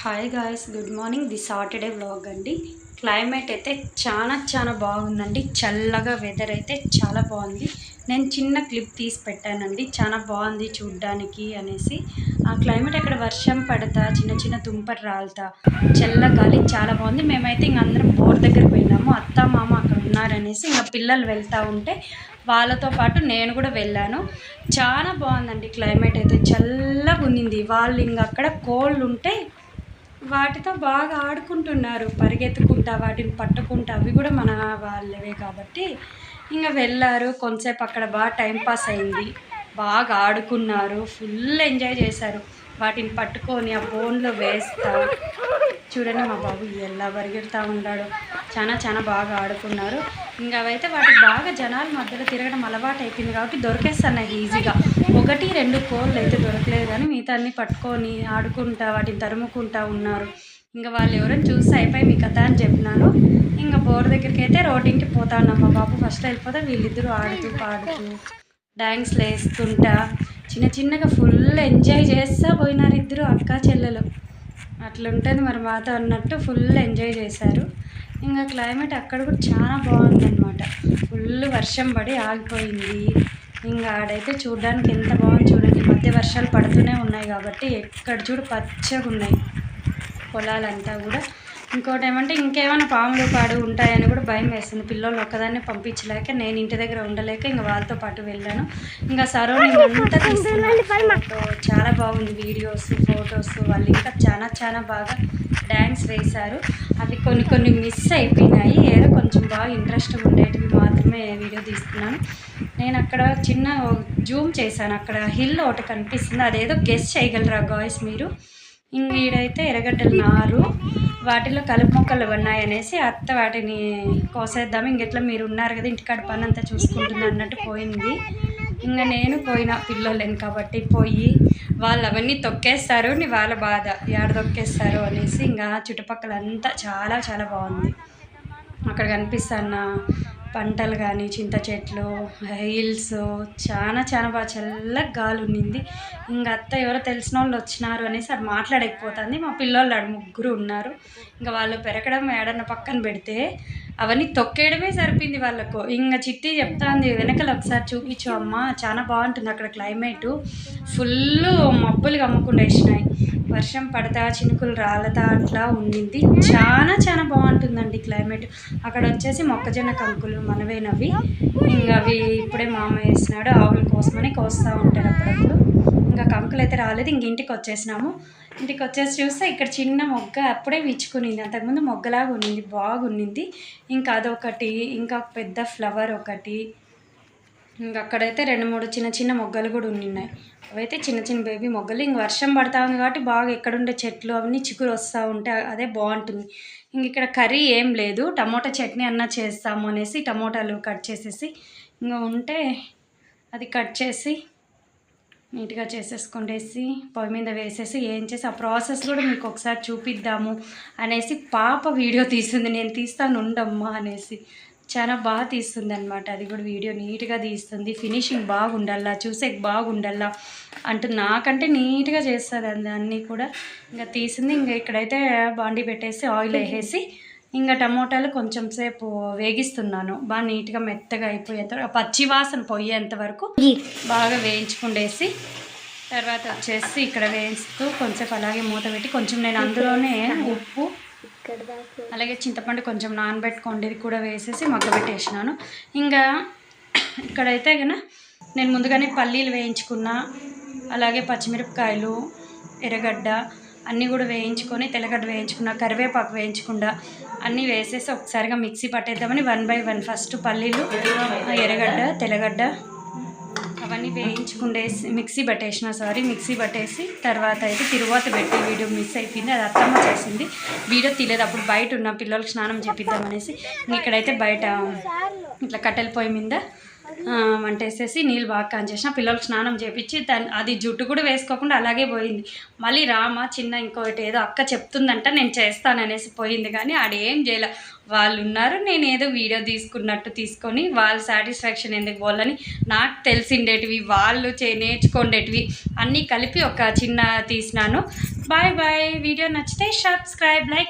Hi guys good morning the Saturday vlog అండి. Climate అయితే చాలా చాలా బాగుందండి. చల్లగా వెదర్ అయితే చాలా బాగుంది. నేను చిన్న క్లిప్ తీసి పెట్టానండి. చాలా బాగుంది చూడ్డానికి అనేసి. ఆ క్లైమేట్ అక్కడ వర్షం పడతా చిన్న చిన్న తుంపరు రాలుతా చల్ల గాలి చాలా బాగుంది. మేమైతే ఇంక అందరం బోర్ దగ్గర పోయినాము. అత్త మామ అక్కడ ఉన్నారనేసి ఇంకా పిల్లలు వెళ్తూ ఉంటే వాళ్ళతో పాటు నేను కూడా వెళ్ళాను. చాలా బాగుందండి క్లైమేట్ అయితే. చల్లగా ఉన్నింది. వాళ్ళు ఇంక అక్కడ కోళ్ళు ఉంటే వాటితో బాగా ఆడుకుంటున్నారు. పరిగెత్తుకుంటా వాటిని పట్టుకుంటా అవి కూడా మన వాళ్ళవే కాబట్టి ఇంకా వెళ్ళారు. కొంతసేపు అక్కడ బాగా టైంపాస్ అయింది. బాగా ఆడుకున్నారు. ఫుల్ ఎంజాయ్ చేశారు. వాటిని పట్టుకొని ఆ బోన్లో వేస్తా. చూడండి మా బాబు ఎలా పరిగెడతా ఉన్నాడు చాలా చాలా బాగా ఆడుకున్నారు. ఇంకా అవైతే వాటికి బాగా జనాల మధ్యలో తిరగడం అలవాటు అయిపోయింది కాబట్టి దొరికేస్తున్నాయి ఈజీగా. ఒకటి రెండు కోళ్ళు అయితే దొరకలేదు కానీ మిగతా అన్ని పట్టుకొని ఆడుకుంటా వాటిని తరుముకుంటా ఉన్నారు. ఇంకా వాళ్ళు ఎవరైనా చూసి అయిపోయి మీ కథ అని చెప్పినాను. ఇంకా బోర్ దగ్గరికి అయితే రోడ్డింగ్కి పోతా ఉన్నాం. మా బాబు ఫస్ట్ వెళ్ళిపోతే వీళ్ళిద్దరూ ఆడుతూ పాడుతూ డ్యాన్స్లు వేస్తుంటా చిన్న చిన్నగా ఫుల్ ఎంజాయ్ చేస్తా పోయినారు ఇద్దరు అక్క చెల్లెలు. అట్లుంటుంది మరి మాతో అన్నట్టు ఫుల్ ఎంజాయ్ చేశారు. ఇంకా క్లైమేట్ అక్కడ కూడా చాలా బాగుందన్నమాట. ఫుల్ వర్షం పడి ఆగిపోయింది. ఇంకా ఆడైతే చూడడానికి ఎంత బాగుంది చూడండి. మధ్య వర్షాలు పడుతూనే ఉన్నాయి కాబట్టి ఎక్కడ చూడు పచ్చగా ఉన్నాయి పొలాలంతా కూడా ఇంకోటి ఏమంటే ఇంకేమైనా పాములు పాడు ఉంటాయని కూడా భయం వేస్తుంది. పిల్లలు ఒక్కదాన్ని పంపించలేక నేను ఇంటి దగ్గర ఉండలేక ఇంకా వాళ్ళతో పాటు వెళ్ళాను. ఇంకా సరౌండింగ్ అంతా తీసుకున్నాను. ఫోటో చాలా బాగుంది వీడియోస్ ఫొటోస్ వాళ్ళు ఇంకా చాలా చాలా బాగా డ్యాన్స్ వేశారు. అవి కొన్ని కొన్ని మిస్ అయిపోయినాయి. ఏదో కొంచెం బాగా ఇంట్రెస్ట్ ఉండేటివి మాత్రమే వీడియో తీస్తున్నాను. నేను అక్కడ చిన్న జూమ్ చేశాను. అక్కడ హిల్ ఒకటి కనిపిస్తుంది. అదేదో గెస్ట్ చేయగలరా గాయస్ మీరు? ఇంక ఈడైతే ఎర్రగడ్డలు నారు. వాటిలో కలుపు మొక్కలు ఉన్నాయనేసి అత్త వాటిని కోసేద్దాం. ఇంకెట్లా మీరు ఉన్నారు కదా ఇంటికాడ పని అంతా చూసుకుంటుంది అన్నట్టు పోయింది. ఇంకా నేను పోయిన పిల్లలేను కాబట్టి పోయి వాళ్ళు అవన్నీ తొక్కేస్తారు నీ వాళ్ళ బాధ. ఏడ తొక్కేస్తారు అనేసి ఇంకా చుట్టుపక్కల అంతా చాలా చాలా బాగుంది. అక్కడ కనిపిస్తాను పంటలు కానీ చింత చెట్లు హిల్స్ చాలా చాలా బాగా చల్లగా గాలి ఉన్నింది. ఇంకా అత్త ఎవరో తెలిసిన వాళ్ళు వచ్చినారు అనేసి అది మాట్లాడకపోతుంది. మా పిల్లోళ్ళు ఆడు ముగ్గురు ఉన్నారు. ఇంకా వాళ్ళు పెరగడం ఏడన్న పక్కన పెడితే అవన్నీ తొక్కేయడమే సరిపోయింది వాళ్ళకు. ఇంకా చిట్టి చెప్తాంది వెనకలు ఒకసారి చూపించు అమ్మ చాలా బాగుంటుంది అక్కడ క్లైమేట్ ఫుల్ మబ్బులు కమ్ముకుండా వేసినాయి. వర్షం పడతా చినుకులు రాలతా అట్లా ఉండింది. చాలా చాలా బాగుంటుందండి క్లైమేట్. అక్కడ వచ్చేసి మొక్కజొన్న కంకులు మనవేనవి ఇంకా అవి ఇప్పుడే మామ వేసినాడు ఆవుల కోసమని కోస్తూ ఉంటారు అప్పుడప్పుడు. ఇంకా కంకులు అయితే రాలేదు ఇంక ఇంటికి వచ్చేసినాము. ఇంటికి వచ్చేసి చూస్తే ఇక్కడ చిన్న మొగ్గ అప్పుడే విచ్చుకునింది. అంతకుముందు మొగ్గలాగా ఉన్నింది బాగున్నింది. ఇంకా అదొకటి ఇంకా పెద్ద ఫ్లవర్ ఒకటి. ఇంకా అక్కడైతే రెండు మూడు చిన్న చిన్న మొగ్గలు కూడా ఉన్నాయి అవైతే చిన్న చిన్న బేబీ మొగ్గలు ఇంక వర్షం పడతా ఉంది కాబట్టి బాగా ఎక్కడుండే చెట్లు అవన్నీ చిగురు వస్తూ ఉంటే అదే బాగుంటుంది. ఇంక ఇక్కడ కర్రీ ఏం లేదు. టమోటా చట్నీ అన్న చేస్తాము అనేసి టమోటాలు కట్ చేసేసి ఇంకా ఉంటే అది కట్ చేసి నీట్గా చేసేసుకుంటేసి పొయ్యి మీద వేసేసి ఏం చేసి ఆ ప్రాసెస్ కూడా మీకు ఒకసారి చూపిద్దాము అనేసి పాప వీడియో తీసింది. నేను తీస్తాను ఉండమ్మా అనేసి. చాలా బాగా తీస్తుంది అనమాట అది కూడా వీడియో నీట్గా తీస్తుంది. ఫినిషింగ్ బాగుండాలా చూసే బాగుండాలా అంటూ నాకంటే నీట్గా చేస్తుంది అది అన్నీ కూడా. ఇంకా తీసింది. ఇంకా ఇక్కడైతే బాండీ పెట్టేసి ఆయిల్ వేసేసి ఇంకా టమోటాలు కొంచెం సేపు వేగిస్తున్నాను. బాగా నీట్గా మెత్తగా అయిపోయేంత పచ్చి వాసన పోయేంత వరకు బాగా వేయించుకుండేసి తర్వాత వచ్చేసి ఇక్కడ వేయిస్తూ కొంచెంసేపు అలాగే మూత పెట్టి కొంచెం నేను అందులోనే ఉప్పు అలాగే చింతపండు కొంచెం నానబెట్టుకోండి కూడా వేసేసి మగ్గబెట్టేసినాను ఇంకా ఇక్కడైతే కనుక నేను ముందుగానే పల్లీలు వేయించుకున్నా అలాగే పచ్చిమిరపకాయలు ఎర్రగడ్డ అన్నీ కూడా వేయించుకొని తెల్లగడ్డ వేయించుకున్న కరివేపాకు వేయించకుండా అన్నీ వేసేసి ఒకసారిగా మిక్సీ పట్టేద్దామని వన్ బై వన్ ఫస్ట్ పల్లీలు ఎర్రగడ్డ తెల్లగడ్డ అవన్నీ వేయించుకుండేసి మిక్సీ పట్టేసిన సారీ మిక్సీ పట్టేసి తర్వాత అయితే తిరువాత పెట్టి వీడియో మిస్ అయిపోయింది అది అత్తమ్మ చేసింది. వీడియో తీలేదు అప్పుడు బయట ఉన్న పిల్లలకి స్నానం చేపిద్దామనేసి ఇక్కడైతే బయట ఇట్లా కట్టెల పొయ్యి మీద వంటేసేసి నీళ్ళు బాగా కాంచేసిన పిల్లలకు స్నానం చేపించి దాని అది జుట్టు కూడా వేసుకోకుండా అలాగే పోయింది. మళ్ళీ రామా చిన్న ఇంకోటి ఏదో అక్క చెప్తుందంట నేను చేస్తాననేసి పోయింది కానీ ఆడేం చేయలే. వాళ్ళు ఉన్నారు నేను ఏదో వీడియో తీసుకున్నట్టు తీసుకొని వాళ్ళ సాటిస్ఫాక్షన్ ఎందుకు పోవాలని నాకు తెలిసిండేటివి వాళ్ళు చే నేర్చుకుండేటివి అన్నీ కలిపి ఒక చిన్న తీసినాను. బాయ్ బాయ్ వీడియో నచ్చితే సబ్స్క్రైబ్ లైక్